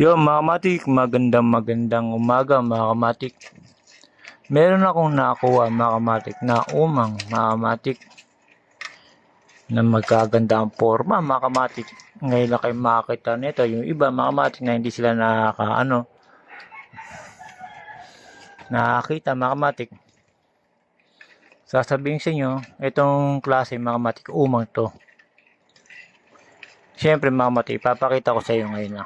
Yo, mga kamatik, magandang magandang umaga mga kamatik. Meron akong nakuha mga kamatik na umang mga kamatik na magkaganda ang forma mga kamatik. Ngayon lang kayo makakita nito. Yung iba mga kamatik na hindi sila nakaka ano nakakita mga kamatik. Sasabihin sa inyo, itong klase mga kamatik, umang to. Siyempre mga kamatik, ipapakita ko sa iyo ngayon na.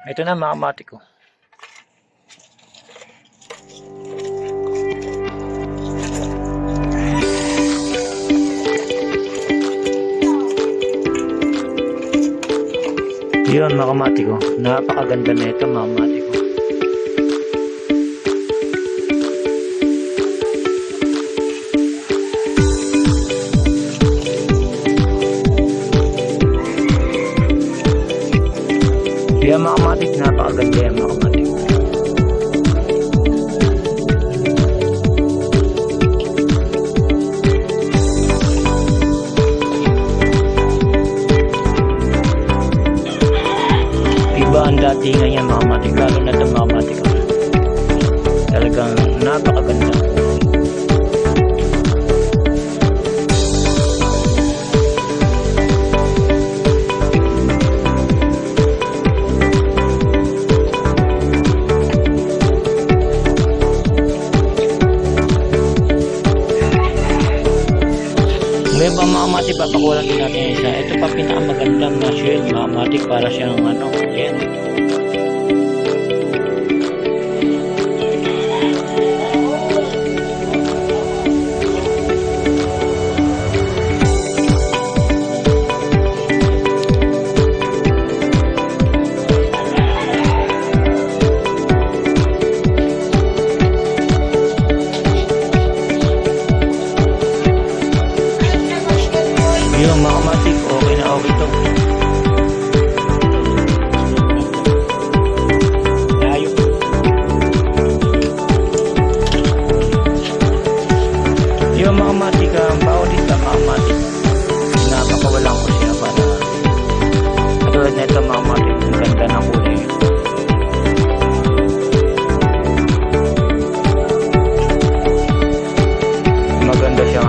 Ito na mga kamatik ko. Yun mga kamatik ko. Napakaganda na ito mga kamatik ko. Yan mga kamatik, napakaganda yan mga kamatik. Iba ang datingan yan mga kamatik, lalo na ito mga kamatik. Talagang napakaganda. May kamatik, papakulang din natin isa. Ito pa pinakamagandang na shell mga kamatik para siyang ano, yan.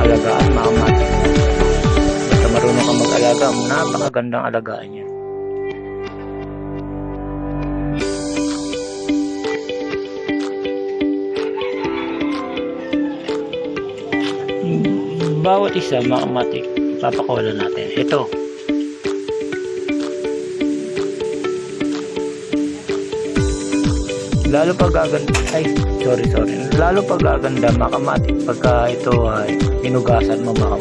Alagaan mga kamatik. Basta marunong ka mag-alaga, napakagandang alagaan niya. Bawat isa, mga kamatik, papakawalan natin. Ito. Lalo pag gaganda, ay, sorry, sorry. Lalo pag gaganda, mga kamatik, pagka ito ay inugasan mo, mga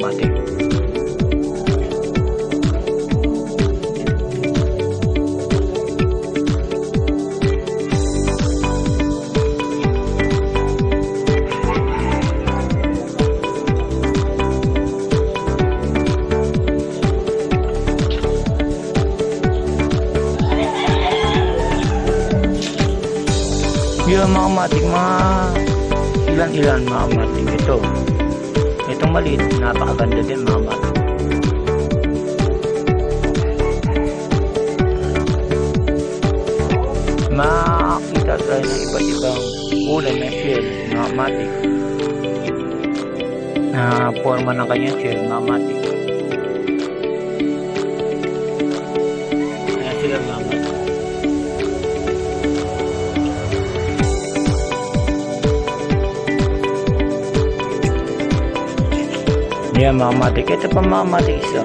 kamatik. Yung mga matik, mga ilan-ilan mga matik. Ito. Itong maliit, napakaganda din mga matik. Makakita tayo ng iba't ibang kulay ng shell, mga matik. Na forma ng kanyang shell, mga matik. Yan mga matik. Ito pa mga matik isa.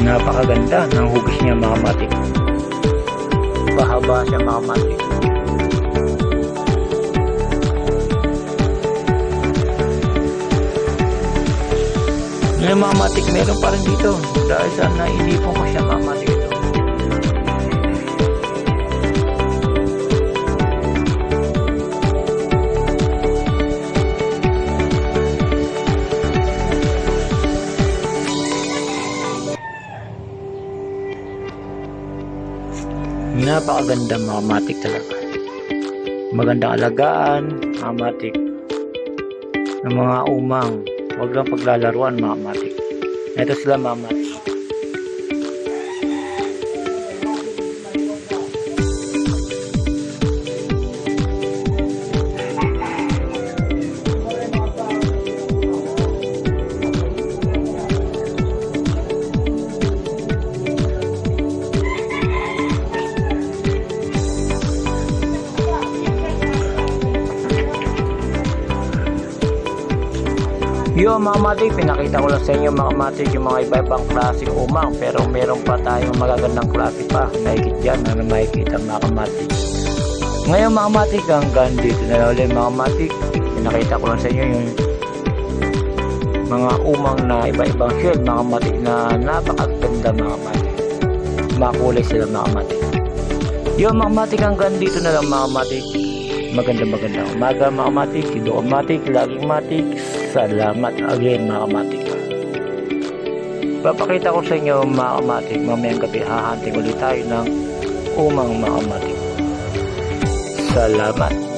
Napakaganda ng hugis niya mga matik. Pahaba siya mga matik. Yung mga matik meron pa rin dito. Dahil sa nainipon ko siya mga matik Napakaganda mga matik talaga. Magandang alagaan, mga matik. ng mga umang. Huwag lang paglalaruan mga kamatik. Ito sila mga kamatik. Yung mga matik, pinakita ko lang sa inyo mga matik yung mga iba-ibang klaseng umang pero meron pa tayong magagandang klase pa nakikit dyan na makikita mga matik. Ngayon mga matik hanggang dito na lang ulit mga matik pinakita ko lang sa inyo yung mga umang na iba-ibang shell mga matik na napakaganda mga matik. Makulay sila mga matik. Yung mga matik hanggang dito na lang mga matik maganda maganda umaga mga matik, Sido matik, laging matik, salamat again mga matik. Papakita ko sa inyo mga matik, mamayang gabi hahanting ulit tayo ng umang mga matik. Salamat.